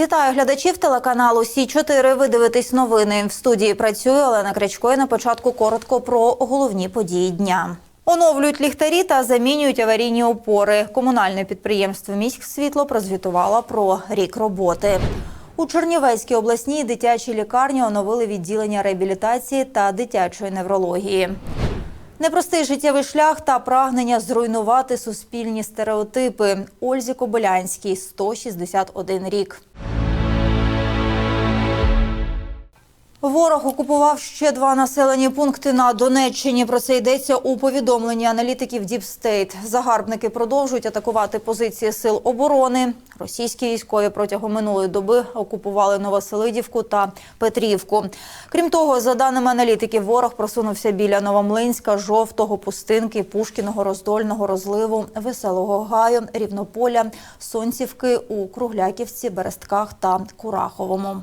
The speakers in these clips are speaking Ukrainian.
Вітаю глядачів телеканалу Сі 4 Ви дивитесь новини. В студії працює Олена Крячко. І на початку коротко про головні події дня. Оновлюють ліхтарі та замінюють аварійні опори. Комунальне підприємство «Міськсвітло» прозвітувало про рік роботи. У Чернівецькій обласній дитячій лікарні оновили відділення реабілітації та дитячої неврології. Непростий життєвий шлях та прагнення зруйнувати суспільні стереотипи. Ользі Кобилянській 161 рік. Ворог окупував ще два населені пункти на Донеччині. Про це йдеться у повідомленні аналітиків Діпстейт. Загарбники продовжують атакувати позиції сил оборони. Російські військові протягом минулої доби окупували Новоселидівку та Петрівку. Крім того, за даними аналітиків, ворог просунувся біля Новомлинська, Жовтого, Пустинки, Пушкіного, Роздольного, Розливу, Веселого Гаю, Рівнополя, Сонцівки у Кругляківці, Берестках та Кураховому.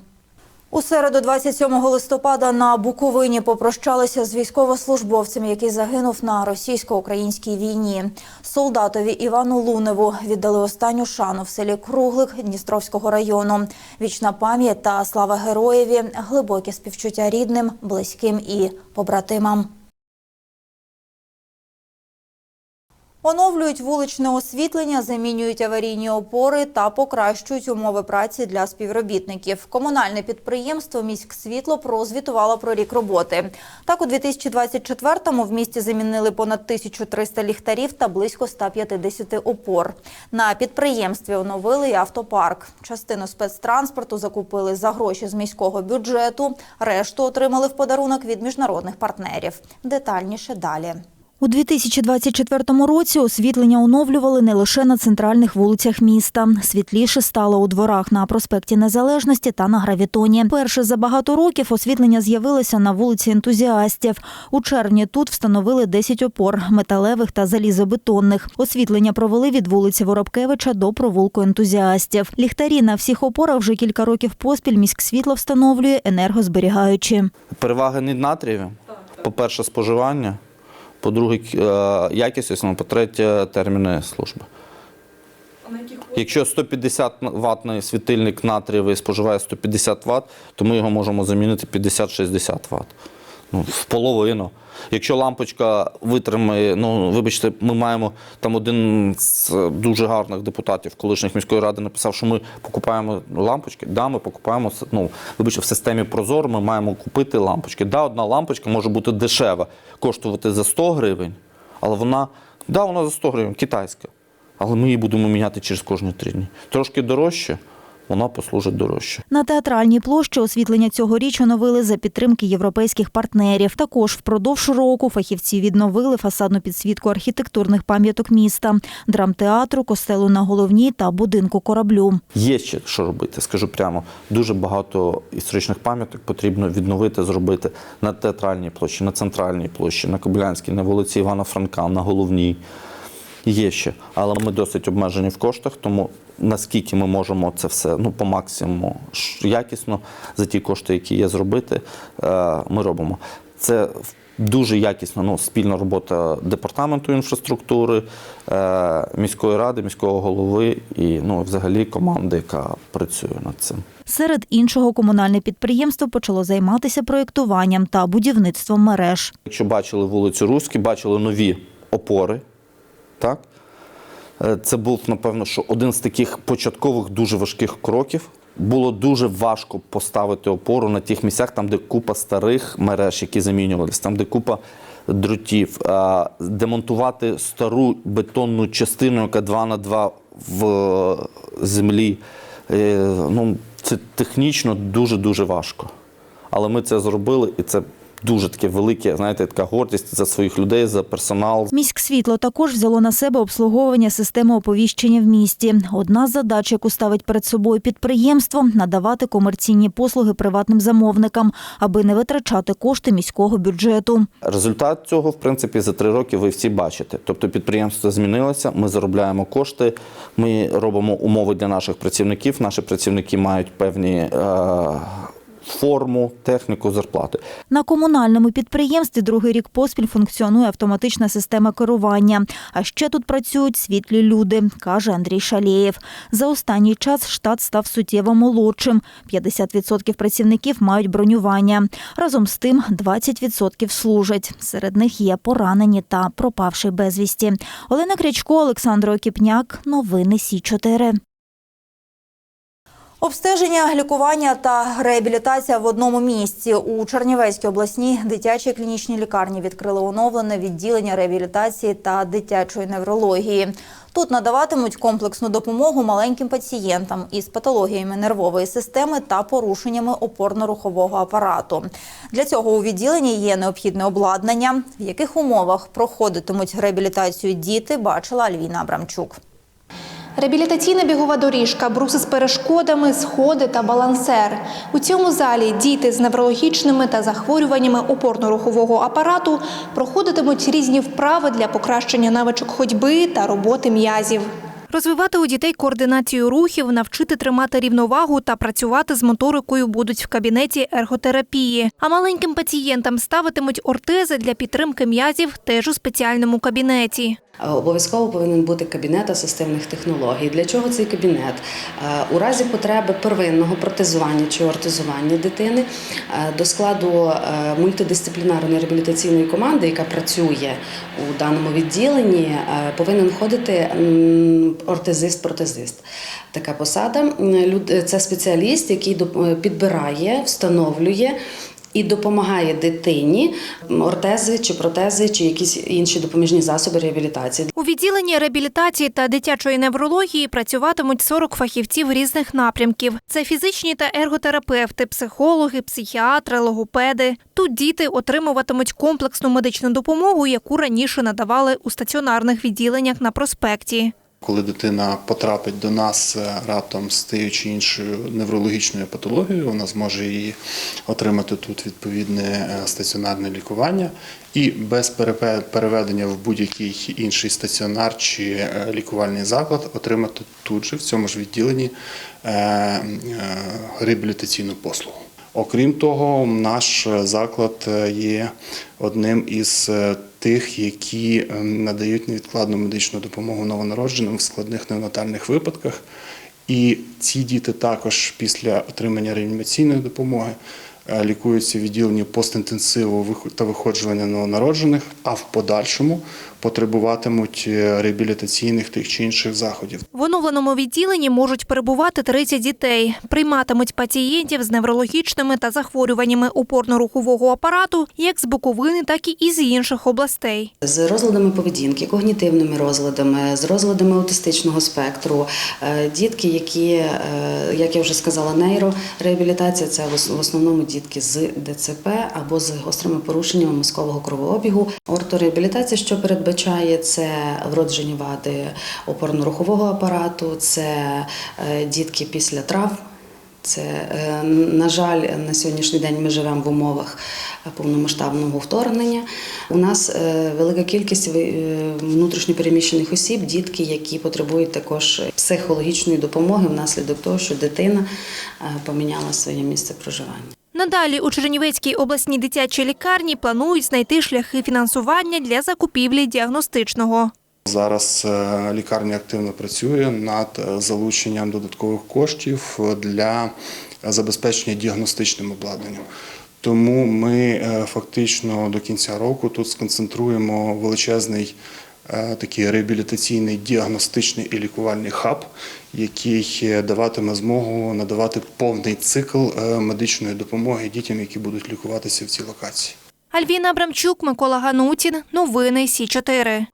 У середу, 27 листопада, на Буковині попрощалися з військовослужбовцем, який загинув на російсько-українській війні. Солдатові Івану Луневу віддали останню шану в селі Круглик Дністровського району. Вічна пам'ять та слава героєві, глибоке співчуття рідним, близьким і побратимам. Оновлюють вуличне освітлення, замінюють аварійні опори та покращують умови праці для співробітників. Комунальне підприємство «Міськсвітло» прозвітувало про рік роботи. Так, у 2024-му в місті замінили понад 1300 ліхтарів та близько 150 опор. На підприємстві оновили і автопарк. Частину спецтранспорту закупили за гроші з міського бюджету, решту отримали в подарунок від міжнародних партнерів. Детальніше далі. У 2024 році освітлення оновлювали не лише на центральних вулицях міста. Світліше стало у дворах на проспекті Незалежності та на гравітоні. Перше за багато років освітлення з'явилося на вулиці ентузіастів. У червні тут встановили 10 опор металевих та залізобетонних. Освітлення провели від вулиці Воробкевича до провулку ентузіастів. Ліхтарі на всіх опорах вже кілька років поспіль міськсвітло встановлює енергозберігаючі. Переваги не натрієві. По-перше, споживання, по-друге, е, якість, основно, по-третє, терміни служби. Якщо 150 ватний світильник натрієвий споживає 150 Вт, то ми його можемо замінити 50-60 Вт. Ну, в половину. Якщо лампочка витримає, ну вибачте, ми маємо там один з дуже гарних депутатів колишніх міської ради написав, що ми покупаємо лампочки. Да, ми покупаємо ну, вибачте, в системі Прозор ми маємо купити лампочки. Да, одна лампочка може бути дешева, коштувати за 100 гривень, але вона, да, вона за 100 гривень, китайська. Але ми її будемо міняти через кожні три дні. Трошки дорожче, вона послужить дорожче. На театральній площі освітлення цьогоріч оновили за підтримки європейських партнерів. Також впродовж року фахівці відновили фасадну підсвітку архітектурних пам'яток міста, драмтеатру, костелу на головній та будинку кораблю. Є ще що робити, скажу прямо. Дуже багато історичних пам'яток потрібно відновити, зробити на театральній площі, на центральній площі, на Кобилянській, на вулиці Івана Франка, на головній. Є ще, але ми досить обмежені в коштах, тому наскільки ми можемо це все ну, по максимуму якісно за ті кошти, які є зробити, е, ми робимо. Це дуже якісна ну, спільна робота департаменту інфраструктури, е, міської ради, міського голови і ну, взагалі команди, яка працює над цим. Серед іншого комунальне підприємство почало займатися проєктуванням та будівництвом мереж. Якщо бачили вулицю Руські, бачили нові опори. Так? Е, Це був, напевно, що один з таких початкових дуже важких кроків. Було дуже важко поставити опору на тих місцях, там, де купа старих мереж, які замінювалися, там, де купа дротів, Е, демонтувати стару бетонну частину, яка 2 на 2 в е, землі. Ну, це технічно дуже-дуже важко. Але ми це зробили, і це дуже таке велике, знаєте, така гордість за своїх людей, за персонал. Міськсвітло також взяло на себе обслуговування системи оповіщення в місті. Одна з задач, яку ставить перед собою підприємство – надавати комерційні послуги приватним замовникам, аби не витрачати кошти міського бюджету. Результат цього, в принципі, за три роки ви всі бачите. Тобто підприємство змінилося, ми заробляємо кошти, ми робимо умови для наших працівників. Наші працівники мають певні. Е- форму, техніку, зарплати. На комунальному підприємстві другий рік поспіль функціонує автоматична система керування. А ще тут працюють світлі люди, каже Андрій Шалєєв. За останній час штат став суттєво молодшим. 50% працівників мають бронювання. Разом з тим 20% служать. Серед них є поранені та пропавший безвісті. Олена Крячко, Олександр Окіпняк. Новини Сі 4 Обстеження, лікування та реабілітація в одному місці у Чернівецькій обласній дитячій клінічній лікарні відкрили оновлене відділення реабілітації та дитячої неврології. Тут надаватимуть комплексну допомогу маленьким пацієнтам із патологіями нервової системи та порушеннями опорно-рухового апарату. Для цього у відділенні є необхідне обладнання. В яких умовах проходитимуть реабілітацію діти, бачила Альвіна Абрамчук. Реабілітаційна бігова доріжка, бруси з перешкодами, сходи та балансер. У цьому залі діти з неврологічними та захворюваннями опорно-рухового апарату проходитимуть різні вправи для покращення навичок ходьби та роботи м'язів. Розвивати у дітей координацію рухів, навчити тримати рівновагу та працювати з моторикою будуть в кабінеті ерготерапії. А маленьким пацієнтам ставитимуть ортези для підтримки м'язів теж у спеціальному кабінеті. Е, Обов'язково повинен бути кабінет асистивних технологій. Для чого цей кабінет? Е, У разі потреби первинного протезування чи ортезування дитини е, до складу мультидисциплінарної реабілітаційної команди, яка працює у даному відділенні, повинен входити ортезист-протезист. Така посада. Це спеціаліст, який підбирає, встановлює і допомагає дитині ортези чи протези, чи якісь інші допоміжні засоби реабілітації. У відділенні реабілітації та дитячої неврології працюватимуть 40 фахівців різних напрямків. Це фізичні та ерготерапевти, психологи, психіатри, логопеди. Тут діти отримуватимуть комплексну медичну допомогу, яку раніше надавали у стаціонарних відділеннях на проспекті. Коли дитина потрапить до нас е, раптом з тією чи іншою неврологічною патологією, вона зможе її отримати тут відповідне е, стаціонарне лікування і без переведення в будь-який інший стаціонар чи е, лікувальний заклад отримати тут же в цьому ж відділенні реабілітаційну послугу. Окрім того, наш заклад є одним із тих, які е, надають невідкладну медичну допомогу новонародженим в складних неонатальних випадках. І ці діти також після отримання реанімаційної допомоги лікуються в відділенні постінтенсиву та виходжування новонароджених, а в подальшому потребуватимуть е, реабілітаційних тих чи інших заходів. В оновленому відділенні можуть перебувати 30 дітей. Прийматимуть пацієнтів з неврологічними та захворюваннями опорно-рухового апарату як з Буковини, так і із інших областей. З розладами поведінки, когнітивними розладами, з розладами аутистичного спектру, Е, дітки, які, е, як я вже сказала, нейрореабілітація це в в основному дітки з ДЦП або з гострими порушеннями мозкового кровообігу. Ортореабілітація, що передбачає, це вроджені вади опорно-рухового апарату, це е, дітки після травм. Це, е, на жаль, на сьогоднішній день ми живемо в умовах повномасштабного вторгнення. У нас е, велика кількість внутрішньопереміщених осіб, дітки, які потребують також психологічної допомоги внаслідок того, що дитина поміняла своє місце проживання. Надалі у Чернівецькій обласній дитячій лікарні планують знайти шляхи фінансування для закупівлі діагностичного. Зараз е, лікарня активно працює над е, залученням додаткових коштів для забезпечення діагностичним обладнанням. Тому ми е, фактично до кінця року тут сконцентруємо величезний такий реабілітаційний діагностичний і лікувальний хаб, який е, даватиме змогу надавати повний цикл е, медичної допомоги дітям, які будуть лікуватися в цій локації. Альвіна Абрамчук, Микола Ганутін. Новини Сі 4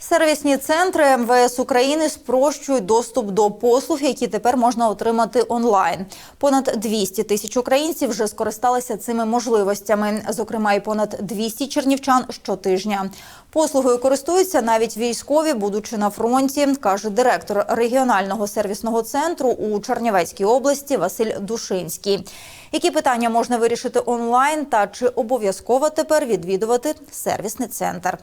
Сервісні центри МВС України спрощують доступ до послуг, які тепер можна отримати онлайн. Понад 200 тисяч українців вже скористалися цими можливостями, зокрема, і понад 200 чернівчан щотижня. Послугою користуються навіть військові, будучи на фронті, каже директор регіонального сервісного центру у Чернівецькій області Василь Душинський. Які питання можна вирішити онлайн та чи обов'язково тепер відвідувати сервісний центр?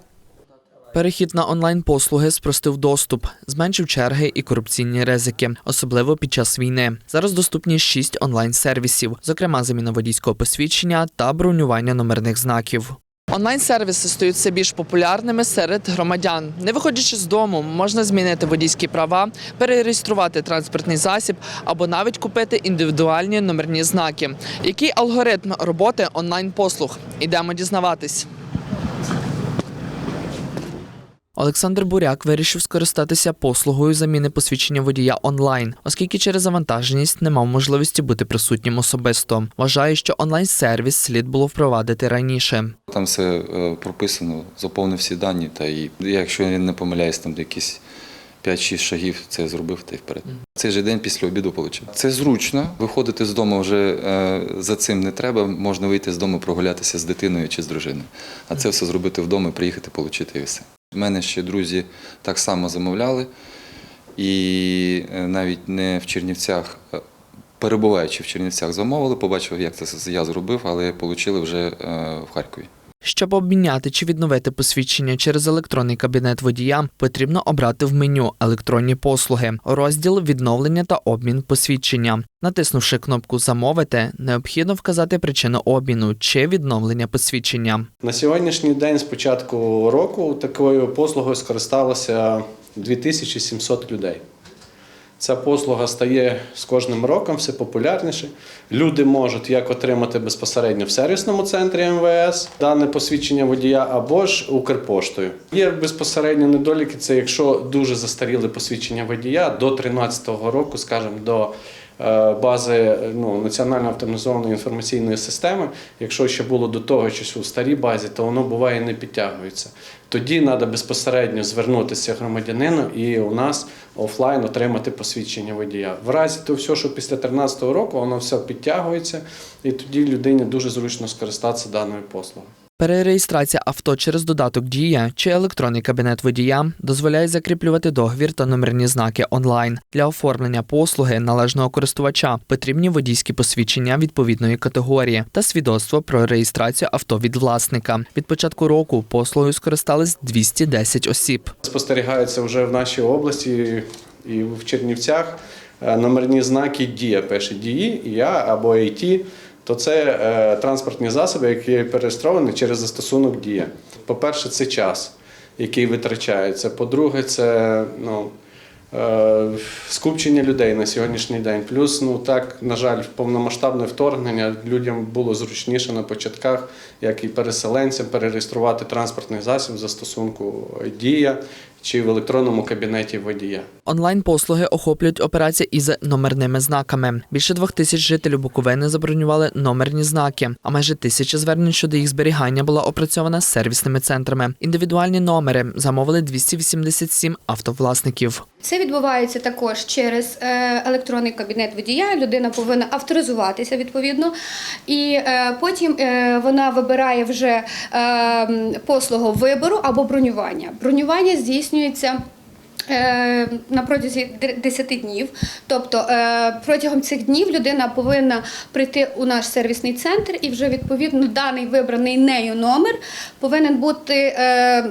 Перехід на онлайн-послуги спростив доступ, зменшив черги і корупційні ризики, особливо під час війни. Зараз доступні шість онлайн-сервісів, зокрема заміна водійського посвідчення та бронювання номерних знаків. Онлайн-сервіси стають все більш популярними серед громадян. Не виходячи з дому, можна змінити водійські права, перереєструвати транспортний засіб або навіть купити індивідуальні номерні знаки. Який алгоритм роботи онлайн-послуг? Ідемо дізнаватись. Олександр Буряк вирішив скористатися послугою заміни посвідчення водія онлайн, оскільки через завантаженість не мав можливості бути присутнім особисто. Вважає, що онлайн-сервіс слід було впровадити раніше. Там все е, прописано, заповнив всі дані, та і якщо я не помиляюсь, там якісь 5-6 шагів це зробив та й вперед. Цей же день після обіду отримав. Це зручно. Виходити з дому вже е, за цим не треба. Можна вийти з дому, прогулятися з дитиною чи з дружиною. А це все зробити вдома, приїхати, отримати і все. У мене ще друзі так само замовляли, і е, навіть не в Чернівцях. е, Перебуваючи в Чернівцях, замовили, побачив, як це я зробив, але отримали вже е, в Харкові. Щоб обміняти чи відновити посвідчення через електронний кабінет водія, потрібно обрати в меню електронні послуги, розділ відновлення та обмін посвідчення. Натиснувши кнопку Замовити, необхідно вказати причину обміну чи відновлення посвідчення. На сьогоднішній день, з початку року, такою послугою скористалося 2700 людей. Ця послуга стає з кожним роком все популярніше. Люди можуть як отримати безпосередньо в сервісному центрі МВС дане посвідчення водія або ж Укрпоштою. Є безпосередньо недоліки, це якщо дуже застаріли посвідчення водія до 2013 року, скажімо, до бази ну, національно автоматизованої інформаційної системи. Якщо ще було до того щось у старій базі, то воно буває не підтягується. Тоді треба безпосередньо звернутися громадянину і у нас офлайн отримати посвідчення водія. В разі то все, що після 2013 року, воно все підтягується, і тоді людині дуже зручно скористатися даною послугою. Перереєстрація авто через додаток Дія чи електронний кабінет водія дозволяє закріплювати договір та номерні знаки онлайн. Для оформлення послуги належного користувача потрібні водійські посвідчення відповідної категорії та свідоцтво про реєстрацію авто від власника. Від початку року послугою скористались 210 осіб. Спостерігаються вже в нашій області і в Чернівцях е, номерні знаки Дія пише дії, я або IT, то це е, транспортні засоби, які перереєстровані через застосунок Дія. По-перше, це час, який витрачається. По-друге, це ну, е, скупчення людей на сьогоднішній день. Плюс, ну так, на жаль, повномасштабне вторгнення людям було зручніше на початках, як і переселенцям, перереєструвати транспортний засіб застосунку Дія чи в електронному кабінеті водія. Онлайн-послуги охоплюють операції із номерними знаками. Більше двох тисяч жителів Буковини забронювали номерні знаки, а майже тисяча звернень щодо їх зберігання була опрацьована сервісними центрами. Індивідуальні номери замовили 287 автовласників. Це відбувається також через е, електронний кабінет водія. Людина повинна авторизуватися відповідно, і е, потім е, вона вибирає вже послугу вибору або бронювання. Бронювання здійснюється. е, На протязі д- 10 днів, тобто е, протягом цих днів людина повинна прийти у наш сервісний центр, і вже відповідно даний вибраний нею номер повинен бути е,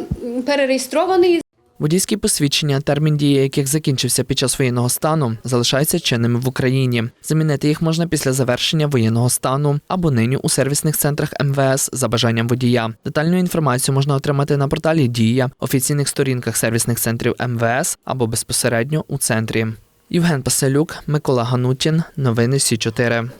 перереєстрований Водійські посвідчення, термін дії яких закінчився під час воєнного стану, залишаються чинними в Україні. Замінити їх можна після завершення воєнного стану або нині у сервісних центрах МВС за бажанням водія. Детальну інформацію можна отримати на порталі Дія, офіційних сторінках сервісних центрів МВС або безпосередньо у центрі. Євген Паселюк, Микола Ганутін. Новини Сі 4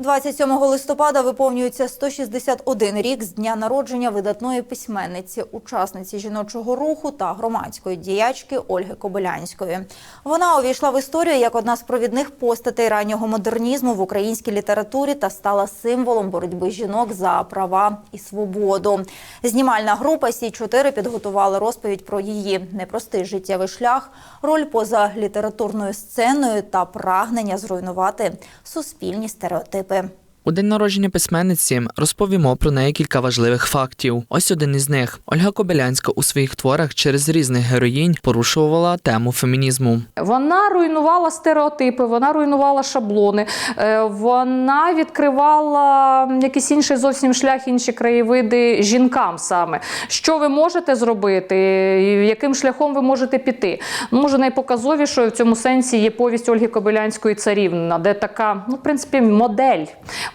27 листопада виповнюється 161 рік з дня народження видатної письменниці, учасниці жіночого руху та громадської діячки Ольги Кобилянської. Вона увійшла в історію як одна з провідних постатей раннього модернізму в українській літературі та стала символом боротьби жінок за права і свободу. Знімальна група Сі 4 підготувала розповідь про її непростий життєвий шлях, роль поза літературною сценою та прагнення зруйнувати суспільні стереотипи принципи. У день народження письменниці розповімо про неї кілька важливих фактів. Ось один із них. Ольга Кобилянська у своїх творах через різних героїнь порушувала тему фемінізму. Вона руйнувала стереотипи, вона руйнувала шаблони, е, вона відкривала якийсь інший зовсім шлях, інші краєвиди жінкам саме. Що ви можете зробити, яким шляхом ви можете піти? Ну, може, найпоказовішою в цьому сенсі є повість Ольги Кобилянської царівна, де така, ну, в принципі, модель.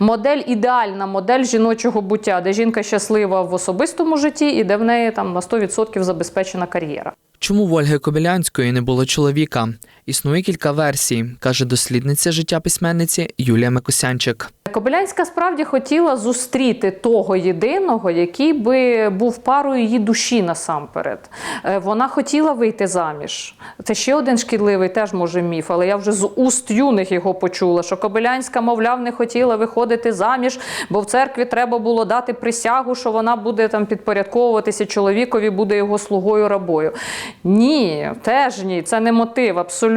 Модель, ідеальна модель жіночого буття, де жінка щаслива в особистому житті і де в неї там на 100% забезпечена кар'єра. Чому в Ольги Кобилянської не було чоловіка? Існує кілька версій, каже дослідниця життя письменниці Юлія Микосянчик. Кобилянська справді хотіла зустріти того єдиного, який би був парою її душі насамперед. Е, Вона хотіла вийти заміж. Це ще один шкідливий, теж може міф, але я вже з уст юних його почула, що Кобилянська, мовляв, не хотіла виходити заміж, бо в церкві треба було дати присягу, що вона буде там підпорядковуватися чоловікові, буде його слугою рабою. Ні, теж ні, це не мотив, абсолютно.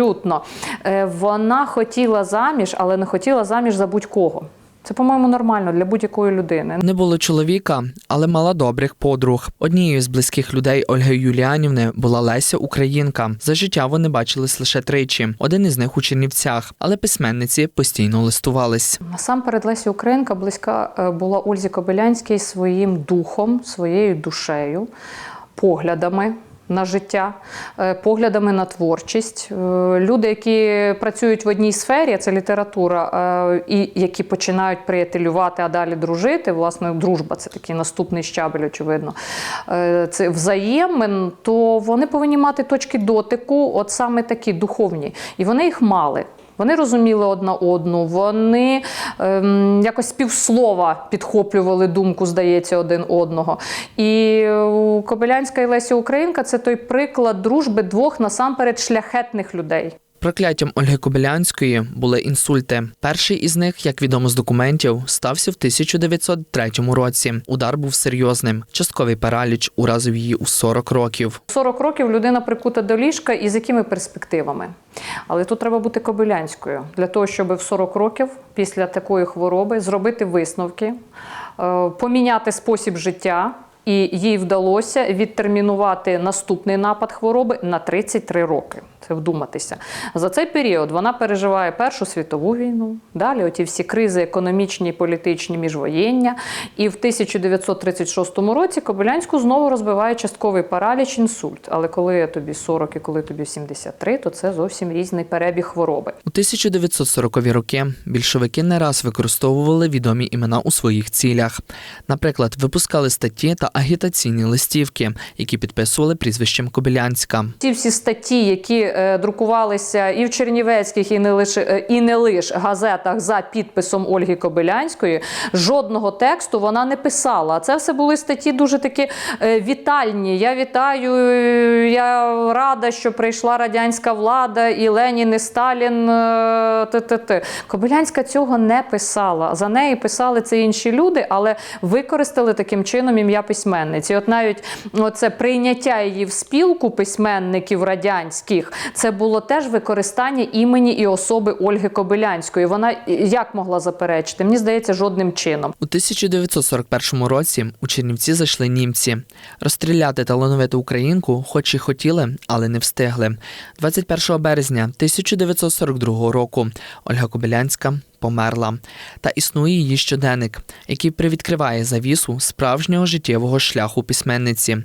Е, Вона хотіла заміж, але не хотіла заміж за будь-кого. Це, по-моєму, нормально для будь-якої людини. Не було чоловіка, але мала добрих подруг. Однією з близьких людей Ольги Юліанівни була Леся Українка. За життя вони бачились лише тричі. Один із них у Чернівцях, але письменниці постійно листувались. Насамперед Леся Українка близька е, була Ользі Кобилянській своїм духом, своєю душею, поглядами. На життя, е, поглядами на творчість. Е, Люди, які працюють в одній сфері, це література, е, і які починають приятелювати, а далі дружити. Власне, дружба це такий наступний щабель, очевидно. Це взаємин, то вони повинні мати точки дотику, от саме такі духовні. І вони їх мали. Вони розуміли одна одну, вони ем, якось півслова підхоплювали думку, здається, один одного. І е, Кобилянська і Леся Українка це той приклад дружби двох насамперед шляхетних людей. Прокляттям Ольги Кобилянської були інсульти. Перший із них, як відомо з документів, стався в 1903 році. Удар був серйозним. Частковий параліч уразив її у 40 років. 40 років людина прикута до ліжка і з якими перспективами? Але тут треба бути кобилянською для того, щоб в 40 років після такої хвороби зробити висновки, е, поміняти спосіб життя. І їй вдалося відтермінувати наступний напад хвороби на 33 роки. Це вдуматися. За цей період вона переживає Першу світову війну, далі оті всі кризи економічні, політичні, міжвоєння. І в 1936 році Кобилянську знову розбиває частковий параліч, інсульт. Але коли тобі 40 і коли тобі 73, то це зовсім різний перебіг хвороби. У 1940-ві роки більшовики не раз використовували відомі імена у своїх цілях. Наприклад, випускали статті та агітаційні листівки, які підписували прізвищем Кобилянська. Ті всі статті, які е, друкувалися і в Чернівецьких, і не лише е, і не лише газетах за підписом Ольги Кобилянської, жодного тексту вона не писала. Це все були статті дуже такі е, вітальні. Я вітаю, я рада, що прийшла радянська влада, і Ленін, і Сталін. е, т-т-т. Кобилянська цього не писала. За неї писали це інші люди, але використали таким чином ім'я письменниці. От навіть це прийняття її в спілку письменників радянських, це було теж використання імені і особи Ольги Кобилянської. Вона як могла заперечити? Мені здається, жодним чином. У 1941 році у Чернівці зайшли німці. Розстріляти талановиту українку, хоч і хотіли, але не встигли. 21 березня 1942 року Ольга Кобилянська померла. Та існує її щоденник, який привідкриває завісу справжнього життєвого шляху письменниці.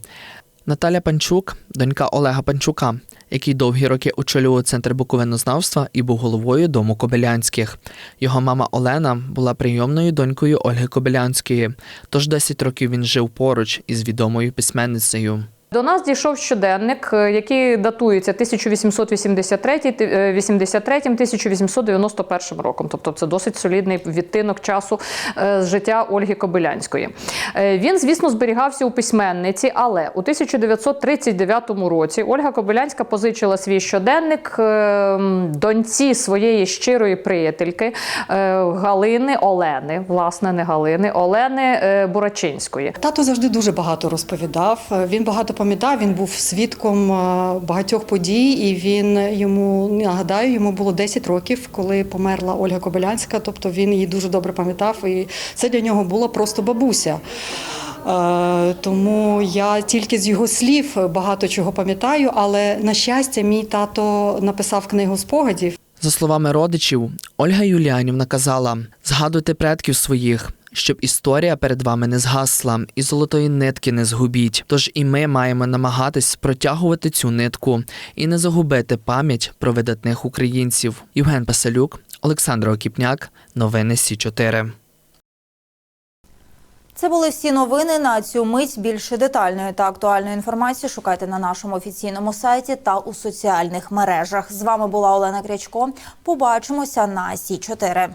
Наталя Панчук, донька Олега Панчука, який довгі роки очолював центр буковинознавства і був головою дому Кобилянських. Його мама Олена була прийомною донькою Ольги Кобилянської, тож 10 років він жив поруч із відомою письменницею. До нас дійшов щоденник, е, який датується 1883-1891 роком. Тобто це досить солідний відтинок часу е, з життя Ольги Кобилянської. Е, Він, звісно, зберігався у письменниці, але у 1939 році Ольга Кобилянська позичила свій щоденник е, доньці своєї щирої приятельки Галини Олени, власне, не Галини, Олени Бурачинської. Тато завжди дуже багато розповідав. Він багато пам'ятаю, він був свідком е, багатьох подій, і він йому нагадаю, йому було 10 років, коли померла Ольга Кобилянська. Тобто він її дуже добре пам'ятав, і це для нього була просто бабуся. Е, Тому я тільки з його слів багато чого пам'ятаю, але на щастя, мій тато написав книгу спогадів. За словами родичів, Ольга Юліанівна казала: згадуйте предків своїх, щоб історія перед вами не згасла і золотої нитки не згубіть. Тож і ми маємо намагатись протягувати цю нитку і не загубити пам'ять про видатних українців. Євген Пасалюк, Олександр Окіпняк, новини Сі 4 Це були всі новини на цю мить. Більше детальної та актуальної інформації шукайте на нашому офіційному сайті та у соціальних мережах. З вами була Олена Крячко. Побачимося на Сі 4